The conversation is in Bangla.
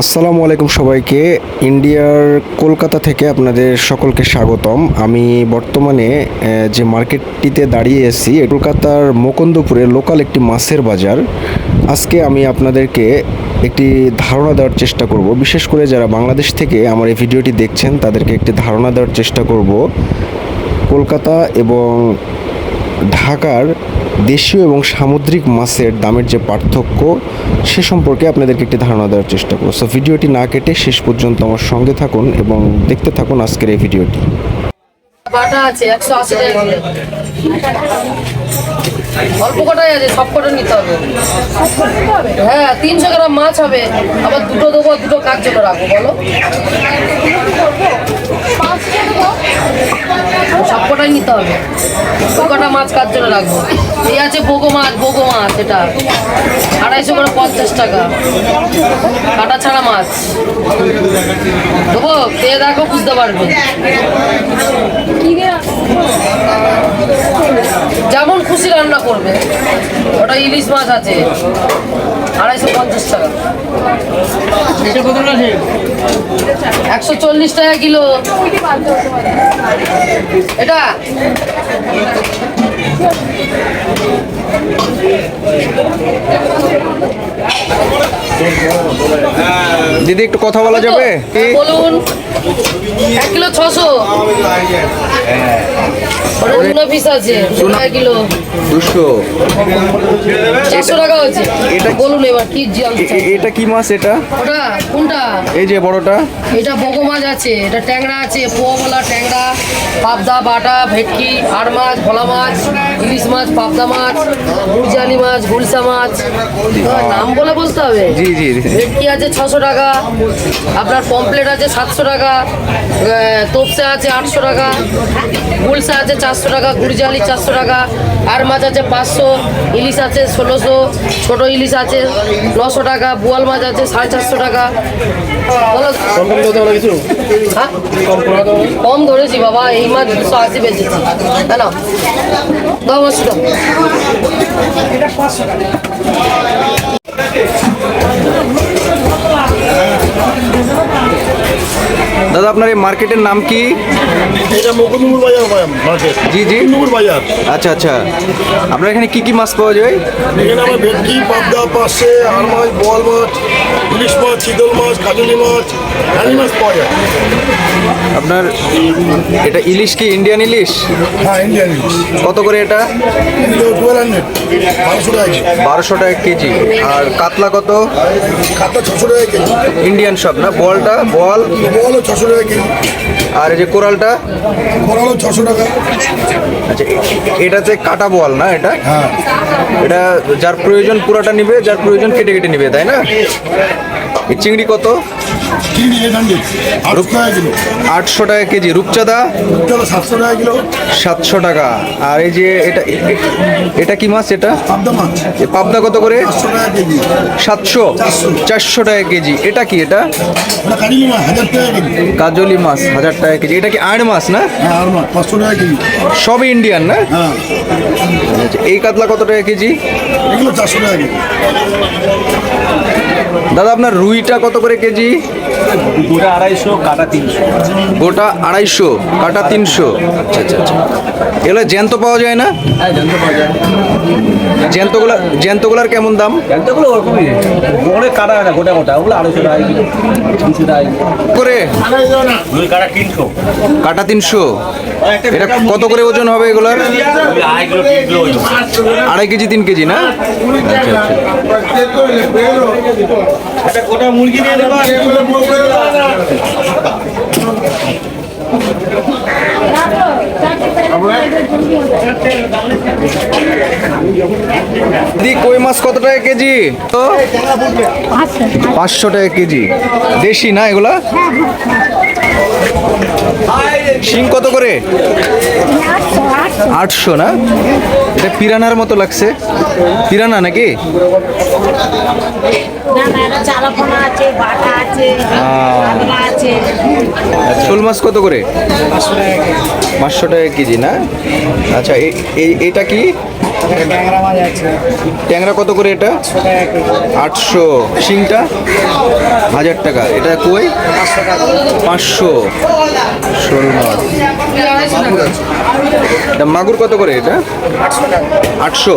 আসসালামু আলাইকুম সবাইকে। ইন্ডিয়ার কলকাতা থেকে আপনাদের সকলকে স্বাগতম। আমি বর্তমানে যে মার্কেটটিতে দাঁড়িয়ে আছি কলকাতার মুকুন্দপুরে লোকাল একটি মাছের বাজার। আজকে আমি আপনাদেরকে একটি ধারণা দেওয়ার চেষ্টা করব। বিশেষ করে যারা বাংলাদেশ থেকে আমার এই ভিডিওটি দেখছেন, তাদেরকে একটি ধারণা দেওয়ার চেষ্টা করব। কলকাতা এবং ঢাকার দেশীয় এবং সামুদ্রিক মাছের দামের যে পার্থক্য, সে সম্পর্কে আপনাদেরকে একটি ধারণা দেওয়ার চেষ্টা করব। সো ভিডিওটি না কেটে শেষ পর্যন্ত আমার সঙ্গে থাকুন এবং দেখতে থাকুন আজকের এই ভিডিওটি। অল্প কটাই আছে, সব কটা নিতে হবে। হ্যাঁ তিনশো গ্রাম মাছ হবে। আবার দুটো দেবো দুটো কাজ রাখব, বলো। সব কটাই নিতে হবে। কটা মাছ কার জন্য রাখব? এই আছে বগো মাছ বগো মাছ এটা। আড়াইশো করে পঞ্চাশ টাকা। কাটা ছাড়া মাছ। দেবো? খেয়ে দেখো, বুঝতে পারবে। যেমন খুশি রান্না করবে। ওটা ইলিশ মাছ আছে। আড়াইশো পঞ্চাশ টাকা। একশো চল্লিশ টাকা কিলো। এটা? দিদি একটু কথা বলা যাবে? কি? বলুন। এক কিলো ছশো। অন্য পিস আছে কিলো। দুশো। চারশো টাকা হচ্ছে এটা- বলুন এবার কি এটা কি মাছ এটা? ওটা কোনটা? এই যে বড়টা। এটা বগো মাছ আছে এটা ট্যাংরা আছে পোয়াবলা ট্যাংরা পাবদা বাটা ভেটকি আর মাছ ভোলা মাছ ইলিশ মাছ পাবদা মাছ মাছ গুলসা মাছ। নাম বলে বলতে হবে? জি জি জি। ভেটকি আছে ছশো টাকা আপনার পমপ্লেট আছে সাতশো টাকা তোপসে আছে আটশো টাকা গুলসা আছে চারশো টাকা গুড়জালি চারশো টাকা আর মাছ আছে পাঁচশো ইলিশ আছে ষোলোশো ছোট ইলিশ আছে নশো টাকা বোয়াল মাছ আছে সাড়ে চারশো টাকা। বলো। হ্যাঁ? কম ধরেছি বাবা এই মাছ দুশো আশি বেচেছি। তাই না? নমস্কার দাদা আপনার এই মার্কেটের নাম কি? এটা মুকুন্দপুর বাজার মার্কেট। জি জি। মুকুন্দপুর বাজার। আচ্ছা আচ্ছা। আপনার এখানে কি কি মাছ পাওয়া যায়? এখানে আমার ভেটকি পাবদা পাশে আর মাছ বোয়াল মাছ ইলিশ মাছ চিতল মাছ কাজলি মাছ রানি মাছ পাওয়া যায়। আপনার এটা ইলিশ কি ইন্ডিয়ান ইলিশ? হ্যাঁ ইন্ডিয়ান ইলিশ। কত করে এটা? বারোশো টাকা কেজি। আর কাতলা কত? কাতলা ছশো টাকা কেজি। ইন্ডিয়ান সব না? বলটা বল বোয়ালও ছশো টাকা কেজি। আর এই যে কোরালটা? কোরালও ছশো টাকা। আচ্ছা এটাতে কাটা বল না এটা? হ্যাঁ। এটা যার প্রয়োজন পুরাটা নিবে যার প্রয়োজন কেটে কেটে নিবে তাই না? চিংড়ি কত? আটশো টাকা কেজি রূপচাঁদা। সাতশো টাকা কিলো। সাতশো টাকা। আর এই যে এটা এটা কি মাছ এটা? পাবদা কত করে? সাতশো। চারশো। টাকা কেজি। এটা কি এটা? কাজলি মাছ হাজার টাকা কেজি। এটা কি আড় মাছ না? হ্যাঁ সবই ইন্ডিয়ান না? হ্যাঁ। এই কাতলা কত টাকা কেজি? এগুলো চারশো টাকা কেজি। দাদা আপনার রুইটা কত করে কেজি? গোটা আড়াইশো কাটা তিনশো। গোটা আড়াইশো কাটা তিনশো। আচ্ছা আচ্ছা আচ্ছা। এগুলো জ্যান্ত পাওয়া যায় না? হ্যাঁ জানতে পাওয়া যায়। জ্যান্তগুলা জ্যান্তগুলার কেমন দাম? জানতে ওগুলো ওরকমই। অনেক কাটা হয় না গোটা গোটা। ওগুলো আড়াইশো টাকা তিনশো টাকা করে? দুই কাটা তিনশো। কাটা তিনশো। এটা কত করে ওজন হবে এগুলার? আড়াই কেজি তিন কেজি না? আচ্ছা আচ্ছা। গোটা মুরগি নিয়ে নেবা দিদি কই মাছ কত টাকা কেজি? তো? পাঁচশো টাকা কেজি। দেশি না এগুলা? শিং কত করে? আটশো না? এটা পিরানার মতো লাগছে। পিরানা নাকি? না না এটা চালাপোনা আছে বাটা আছে কাতলা আছে। শোল মাছ কত করে? পাঁচশো টাকা কেজি। না? আচ্ছা এটা কি? ট্যাংরা মাছ আছে। ট্যাংরা কত করে এটা? আটশো শিংটা? হাজার টাকা। এটা কই? পাঁচশো শোল মাছ। মাগুর কত করে এটা? আটশো।